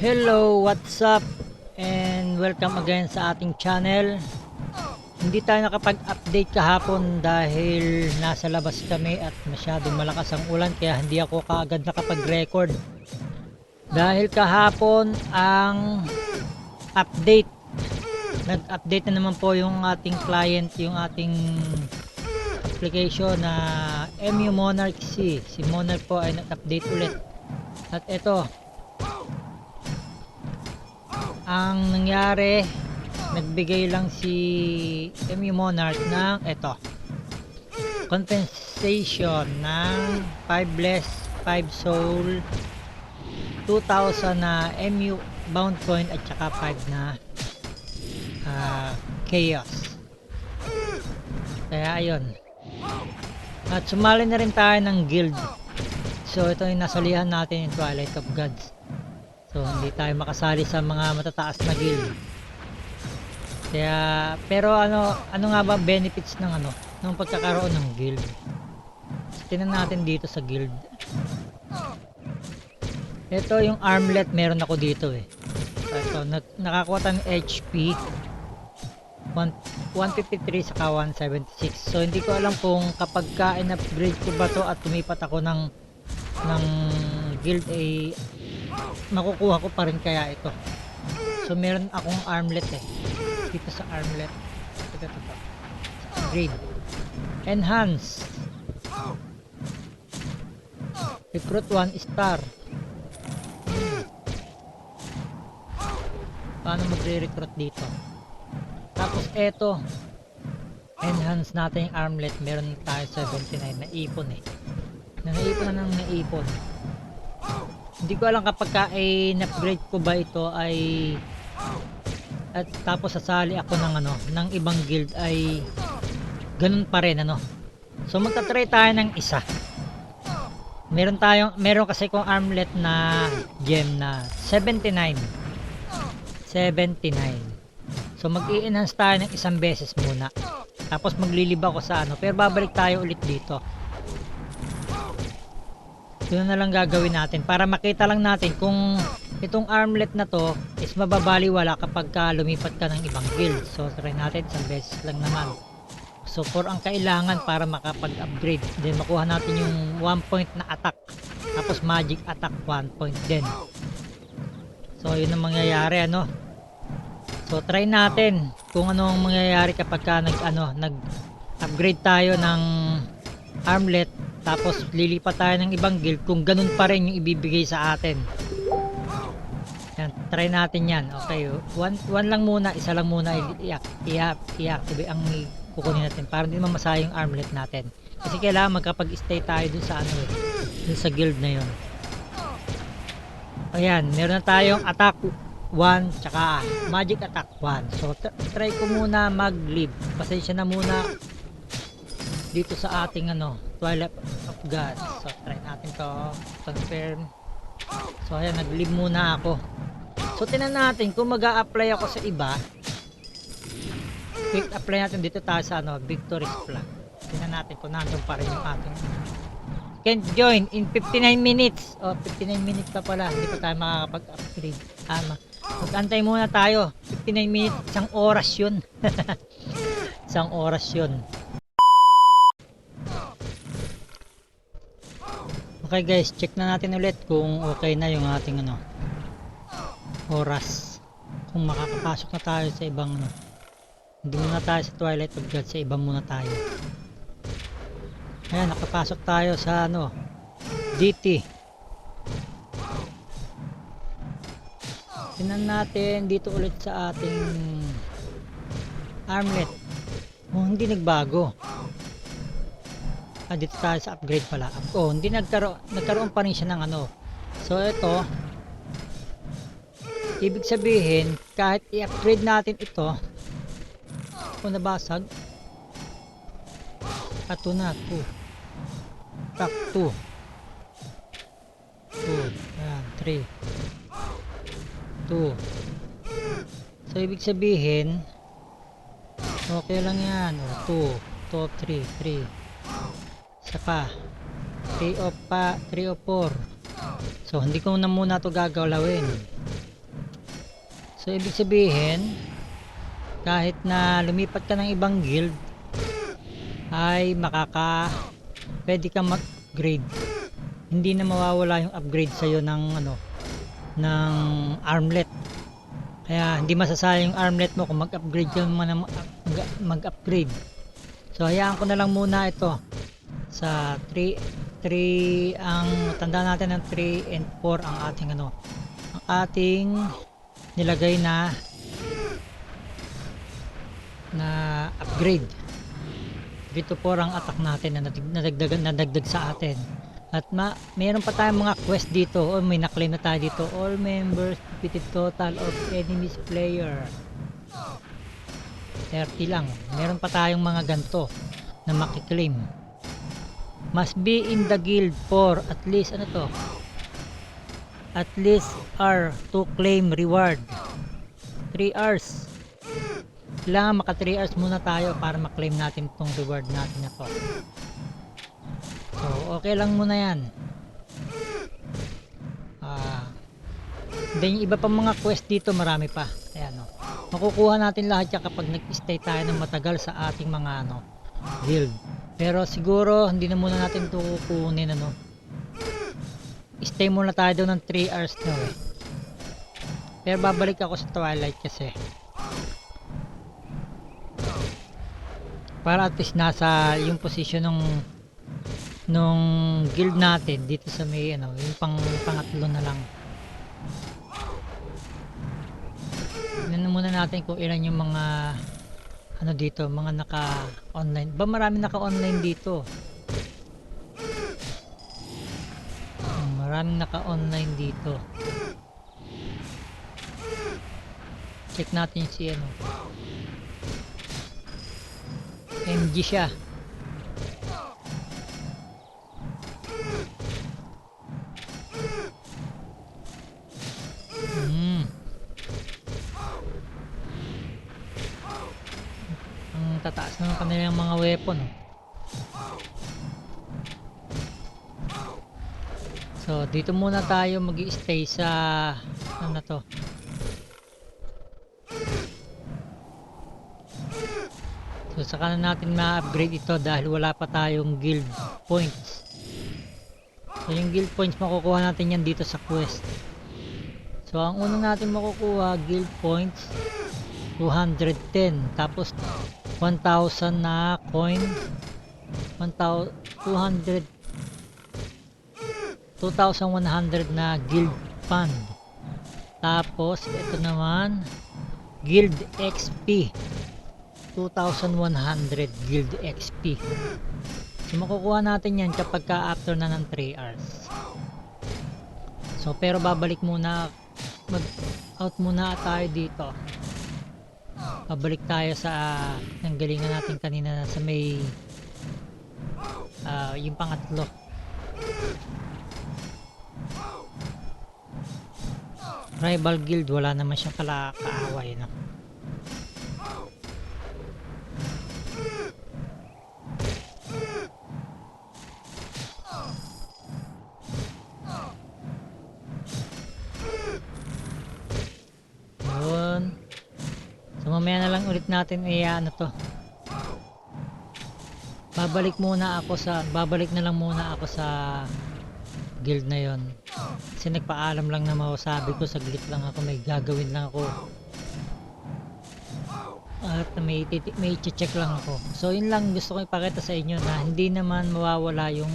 Hello, what's up? And welcome again sa ating channel. Hindi tayo nakapag-update kahapon dahil nasa labas kami at masyadong malakas ang ulan kaya hindi ako kaagad nakapag-record. Dahil kahapon ang update. Nag-update na naman po yung ating client, yung ating application na MU Monarch C. Si Monarch po ay nag-update ulit. At ito, ang nangyari, nagbigay lang si MU Monarch ng ito. Compensation ng 5 bless, 5 soul, 2,000 na MU bound coin at saka 5 na ah, chaos. Kaya ayun. At sumali na rin tayo ng guild. So ito yung nasalihan natin yung Twilight of Gods. So hindi tayo makasali sa mga matataas na guild. Kaya pero ano ano nga ba benefits ng ano ng pagkakaroon ng guild? Tingnan natin dito sa guild. Ito yung armlet meron ako dito eh. So, nak- nakakuha tayo ng HP 1, 153 saka 176. So hindi ko alam kung kapag ka in-upgrade ko ba to at tumipat ako ng ng guild eh makukuha ko pa rin kaya ito. So meron akong armlet eh. Dito sa armlet. Ito, ito, ito. Upgrade. Enhance. Recruit 1 star. Paano magre-recruit dito? Tapos eto. Enhance natin yung armlet. Meron tayo 79 na ipon eh. Na naipon na ng naipon. Hindi ko alam kapag ka ay upgrade ko ba ito ay at tapos sasali ako ng ano ng ibang guild ay ganun pa rin ano. So magta-try tayo ng isa. Meron tayong meron kasi kong armlet na gem na 79. 79. So mag-i-enhance tayo ng isang beses muna. Tapos maglilib ako sa ano. Pero babalik tayo ulit dito. Yun na lang gagawin natin. Para makita lang natin kung itong armlet na to is mababaliwala kapag ka lumipat ka ng ibang guild. So try natin isang beses lang naman. So for ang kailangan para makapag-upgrade. Then makuha natin yung 1 point na attack. Tapos magic attack 1 point din. So yun ang mangyayari ano. So try natin kung ano ang mangyayari kapag ka nag ano nag upgrade tayo ng armlet tapos lilipat tayo ng ibang guild kung ganun pa rin yung ibibigay sa atin. Yan, try natin yan. Okay, one, one lang muna, isa lang muna i-activate ang kukunin natin para hindi naman masayang yung armlet natin. Kasi kailangan magkapag-stay tayo dun sa ano, dun sa guild na yun. Ayan, meron na tayong attack 1 tsaka magic attack 1. So try ko muna mag-leave. Pasensya na muna dito sa ating ano, Twilight of God. So try natin to confirm. So ayan, nag-leave muna ako. So tinan natin kung mag apply ako sa iba. Quick apply natin dito tayo sa ano, Victory's Flag. Tinan natin kung nandun pa rin yung ating can join in 59 minutes. Oh, 59 minutes pa pala. Hindi pa tayo makakapag-upgrade. Tama. Mag-antay muna tayo. 59 minutes. Isang oras yun. isang oras yun. Okay guys, check na natin ulit kung okay na yung ating ano oras. Kung makakapasok na tayo sa ibang ano. Hindi muna tayo sa Twilight of God, sa iba muna tayo. Ayan, nakapasok tayo sa ano, DT. Tinan natin dito ulit sa ating armlet. Oh, hindi nagbago. Ah, dito tayo sa upgrade pala. Oh, hindi nagkaroon, nagkaroon pa rin siya ng ano. So, ito, ibig sabihin, kahit i-upgrade natin ito, kung nabasag, ato na, 2. Back 2. 2. Ayan, 3. 2. So, ibig sabihin, okay lang yan. O, 2. 2, 3, 3. Isa pa. 3 o pa, 3 o 4. So, hindi ko na muna to gagalawin. So, ibig sabihin, kahit na lumipat ka ng ibang guild, ay makaka, pwede ka mag-upgrade. Hindi na mawawala yung upgrade sa'yo ng ano, ng armlet. Kaya hindi masasayang yung armlet mo kung mag-upgrade ka ng mag- mag-upgrade. So hayaan ko na lang muna ito sa 3 3 ang tanda natin ng 3 and 4 ang ating ano ang ating nilagay na na upgrade. Dito po ang attack natin na nadag- nadagdagan nadagdag sa atin. At ma meron pa tayong mga quest dito. O may na-claim na tayo dito. All members defeated total of enemies player. 30 lang. Meron pa tayong mga ganto na makiklaim must be in the guild for at least ano to? At least R to claim reward. 3 hours. Kailangan maka 3 hours muna tayo para maklaim natin itong reward natin na to. So okay lang muna yan. Ah then iba pa mga quest dito marami pa. Ayan o makukuha natin lahat yan kapag nag-stay tayo ng matagal sa ating mga ano guild pero siguro hindi na muna natin ito kukunin ano. Stay muna tayo doon ng 3 hours daw eh. Pero babalik ako sa twilight kasi. Para at least nasa yung position ng nung guild natin dito sa may ano yung pang pangatlo na lang. Tignan muna natin kung ilan yung mga ano dito, mga naka online. Ba marami naka online dito? Maraming naka online dito. Check natin si ano. MG siya. Hmm. Ang tataas ng kanilang mga weapon. So, dito muna tayo mag stay sa ano to. So, saka na natin ma-upgrade ito dahil wala pa tayong guild points. So, yung guild points makukuha natin yan dito sa quest. So, ang unang natin makukuha, guild points, 210. Tapos, 1,000 na coin. 1,000, 200, 2,100 na guild fund. Tapos, ito naman, guild XP. 2,100 guild XP. So, makukuha natin yan kapag ka after na ng 3 hours. So, pero babalik muna, mag out muna tayo dito. Pabalik tayo sa uh, nanggalingan natin kanina sa may ah, yung pangatlo. Rival guild, wala naman siyang kala kaaway, no? Yun. So mamaya na lang ulit natin i ano to. Babalik muna ako sa babalik na lang muna ako sa guild na yon. Kasi nagpaalam lang na masabi ko saglit lang ako may gagawin lang ako. At may may check lang ako. So yun lang gusto ko ipakita sa inyo na hindi naman mawawala yung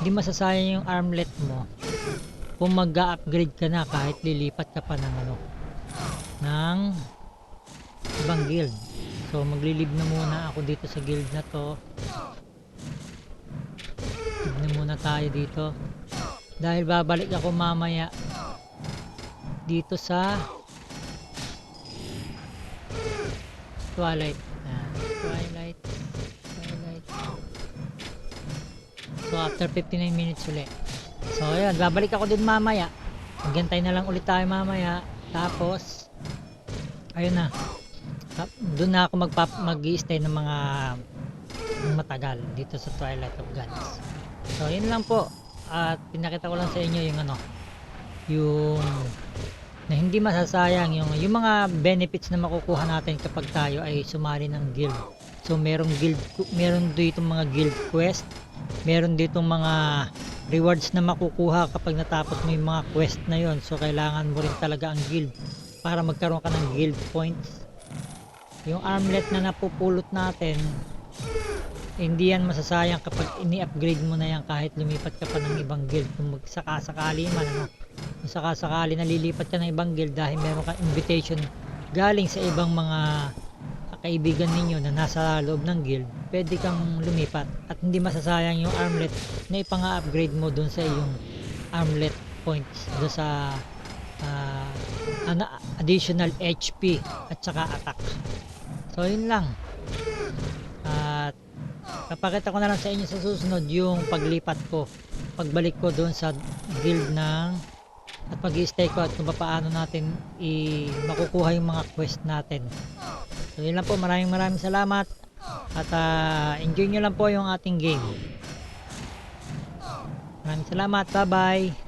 hindi masasayang yung armlet mo kung mag-upgrade ka na kahit lilipat ka pa ng ano ng ibang guild. So maglilib na muna ako dito sa guild na to. Lib na muna tayo dito. Dahil babalik ako mamaya dito sa Twilight. Ah, Twilight. Twilight. So after 59 minutes ulit. So ayan, babalik ako din mamaya. Maghintay na lang ulit tayo mamaya. Tapos ayun na. Doon na ako magpap mag-stay ng mga matagal dito sa Twilight of Gods. So yun lang po. At pinakita ko lang sa inyo yung ano yung na hindi masasayang yung yung mga benefits na makukuha natin kapag tayo ay sumali ng guild. So merong guild meron dito mga guild quest, meron dito mga rewards na makukuha kapag natapos mo yung mga quest na yon. So kailangan mo rin talaga ang guild para magkaroon ka ng guild points. Yung armlet na napupulot natin, hindi yan masasayang kapag ini-upgrade mo na yan kahit lumipat ka pa ng ibang guild. Kung magsakasakali man ano kung sakasakali na lilipat ka ng ibang guild dahil meron kang invitation galing sa ibang mga kaibigan ninyo na nasa loob ng guild pwede kang lumipat. At hindi masasayang yung armlet na ipanga-upgrade mo dun sa iyong armlet points dun sa ano, additional HP at saka attack so yun lang at Papakita ko na lang sa inyo sa susunod yung paglipat ko. Pagbalik ko doon sa guild ng at pag stay ko at kung paano natin i makukuha yung mga quest natin. So yun lang po. Maraming maraming salamat. At ah, enjoy nyo lang po yung ating game. Maraming salamat. Bye bye.